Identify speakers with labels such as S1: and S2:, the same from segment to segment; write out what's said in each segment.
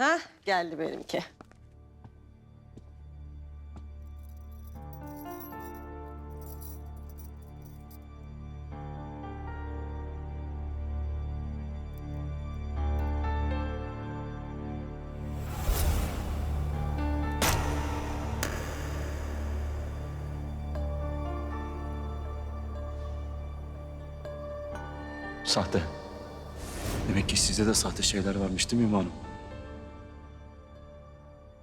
S1: Ha geldi benimki.
S2: Sahte. Demek ki sizde de sahte şeyler varmış değil mi Hanım?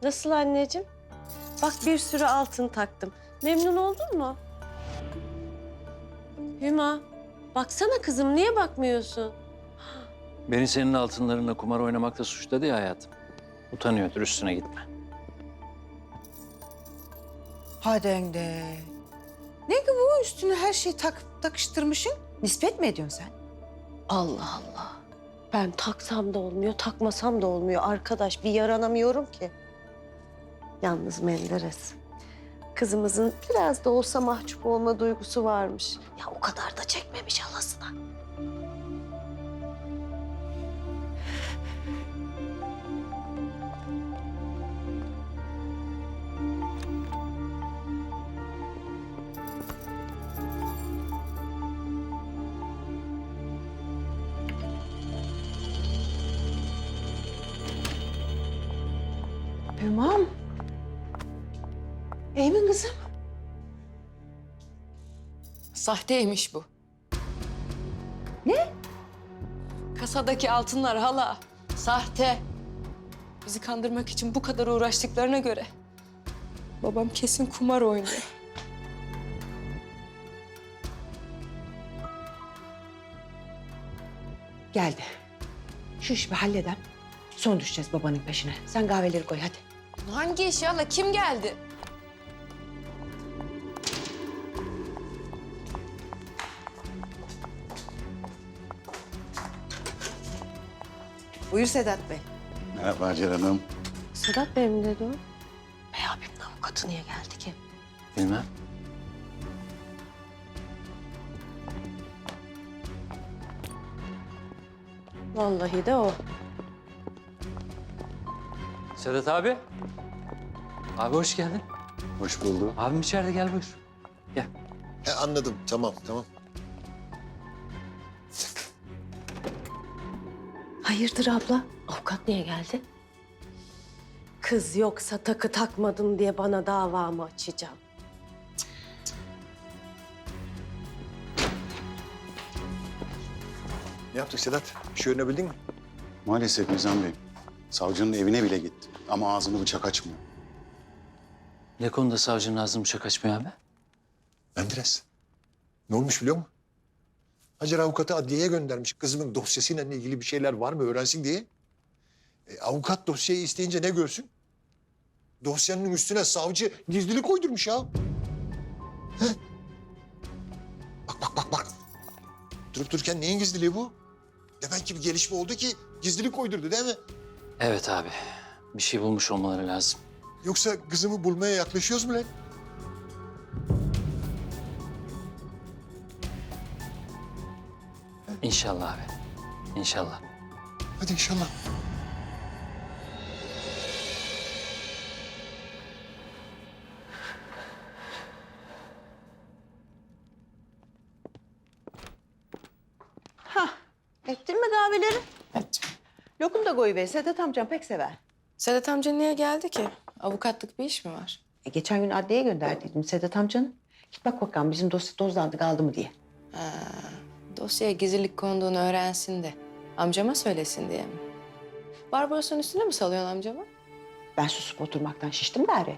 S1: Nasıl anneciğim? Bak bir sürü altın taktım. Memnun oldun mu? Hüma, baksana kızım niye bakmıyorsun?
S3: Beni senin altınlarınla kumar oynamakta suçladı ya hayatım. Utanıyordur üstüne gitme.
S4: Hadi de. Ne ki bu üstüne her şeyi tak, takıştırmışsın? Nispet mi ediyorsun sen?
S1: Allah Allah. Ben taksam da olmuyor, takmasam da olmuyor. Arkadaş bir yaranamıyorum ki. Yalnız Menderes. Kızımızın biraz da olsa mahcup olma duygusu varmış. Ya o kadar da çekmemiş halasına.
S4: Hümam. Mi kızım?
S5: Sahteymiş bu. Ne? Kasadaki altınlar hala. Sahte. Bizi kandırmak için bu kadar uğraştıklarına göre. Babam kesin kumar oynuyor.
S4: Geldi. Şu işi bir halledem. Son düşeceğiz babanın peşine. Sen kahveleri koy hadi.
S5: Hangi iş hala? Kim geldi?
S4: Buyur Sedat Bey.
S6: Merhaba Hacer Hanım.
S1: Sedat Bey mi dedi o? Bey abimin avukatı niye geldi ki?
S3: Bilmem.
S1: Vallahi de o.
S3: Sedat abi. Abi hoş geldin.
S6: Hoş bulduk.
S3: Abim içeride gel buyur. Gel.
S7: He, anladım. Tamam, tamam.
S1: Hayırdır abla? Avukat niye geldi? Kız yoksa takı takmadım diye bana davamı açacağım.
S7: Ne yaptık Sedat? Bir şey öğrenebildin mi?
S6: Maalesef Nizam Bey. Savcının evine bile gitti. Ama ağzını bıçak açmıyor.
S3: Ne konuda savcının ağzını bıçak açmıyor abi?
S7: Menderes. Ne olmuş biliyor musun? Hacer avukatı adliyeye göndermiş kızımın dosyasıyla ilgili bir şeyler var mı öğrensin diye. E, avukat dosyayı isteyince ne görsün? Dosyanın üstüne savcı gizlilik koydurmuş ya. He? Bak bak bak bak. Durup dururken neyin gizliliği bu? Demek ki bir gelişme oldu ki gizlilik koydurdu değil mi?
S3: Evet abi. Bir şey bulmuş olmaları lazım.
S7: Yoksa kızımı bulmaya yaklaşıyoruz mu lan?
S3: İnşallah abi. İnşallah.
S7: Hadi inşallah.
S4: Ettin mi kahveleri? Ettim. Lokum da koyuver. Sedat amcam pek sever.
S5: Sedat amca niye geldi ki? Avukatlık bir iş mi var?
S4: E, geçen gün adliyeye gönderdiydim Sedat amcanın. Git bak bakalım bizim dosya tozlandı kaldı mı diye.
S5: Ha, dosyaya gizlilik konduğunu öğrensin de amcama söylesin diye mi? Barbaros'un üstüne mi salıyorsun amcama?
S4: Ben susup oturmaktan şiştim gari.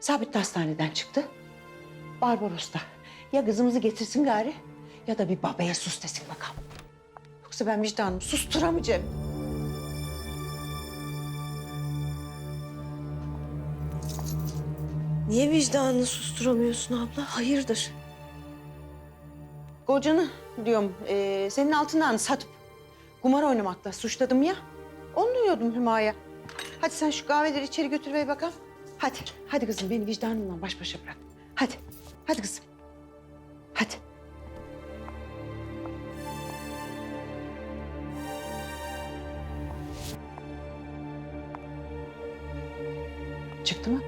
S4: Sabit de hastaneden çıktı. Barbaros da ya kızımızı getirsin gari ya da bir babaya sus desin bakalım. Yoksa ben vicdanımı susturamayacağım.
S1: Niye vicdanını susturamıyorsun abla? Hayırdır?
S4: Kocanı diyorum e, senin altından satıp kumar oynamakla suçladım ya. Onu diyordum Hüma'ya. Hadi sen şu kahveleri içeri götür ve bakalım. Hadi, hadi kızım beni vicdanımla baş başa bırak. Hadi, hadi kızım. Hadi. Çıktı mı?